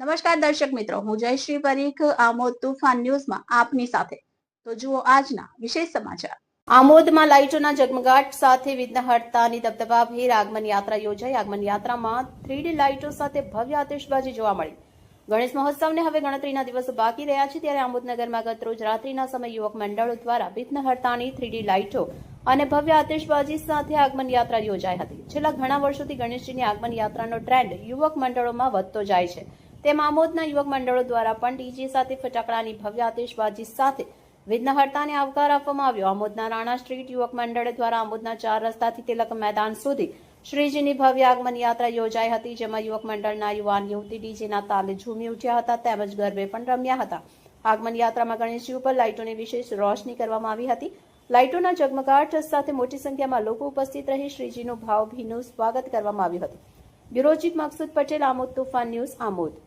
નમસ્કાર દર્શક મિત્રો, હું જયશ્રી પરીખ, આમોદ તુફાન ન્યૂઝમાં આપની સાથે. તો જુઓ આજના વિશેષ સમાચાર. આમોદમાં લાઇટોના ઝગમગાટ સાથે વિઘ્ન હર્તાની દબદબાભેર આગમન યાત્રા યોજાઈ. આગમન યાત્રામાં થ્રીડી લાઇટો સાથે ભવ્ય આતિશબાજી જોવા મળી. ગણેશ મહોત્સવને હવે ગણતરીના દિવસો બાકી રહ્યા છે, ત્યારે આમોદનગરમાં ગત રોજ રાત્રિના સમય યુવક મંડળો દ્વારા વિઘ્ન થ્રીડી લાઇટો અને ભવ્ય આતિશબાજી સાથે આગમન યાત્રા યોજાઈ હતી. છેલ્લા ઘણા વર્ષોથી ગણેશજીની આગમન યાત્રાનો ટ્રેન્ડ યુવક મંડળોમાં વધતો જાય છે. તેમ આમોદના યુવક મંડળો દ્વારા પણ ડીજે સાથે ફટાકડાની ભવ્ય આતિશબાજી સાથે વિઘ્નહર્તાને આવકાર આપવામાં આવ્યો. આમોદના રાણા સ્ટ્રીટ યુવક મંડળ દ્વારા આમોદના ચાર રસ્તાથી તિલક મેદાન સુધી શ્રીજીની ભવ્ય આગમન યાત્રા યોજાઈ હતી, જેમાં યુવક મંડળના યુવાન યુવતી ડીજેના તાલે ઝૂમી ઉઠ્યા હતા તેમજ ગરબે પણ રમ્યા હતા. આગમન યાત્રામાં ગણેશજી ઉપર લાઇટોની વિશેષ રોશની કરવામાં આવી હતી. લાઇટોના ઝગમગાટ સાથે મોટી સંખ્યામાં લોકો ઉપસ્થિત રહી શ્રીજીનું ભાવભીનું સ્વાગત કરવામાં આવ્યું હતું. Bureau chief Maqsood Patel, Amod Toofan news, Amod.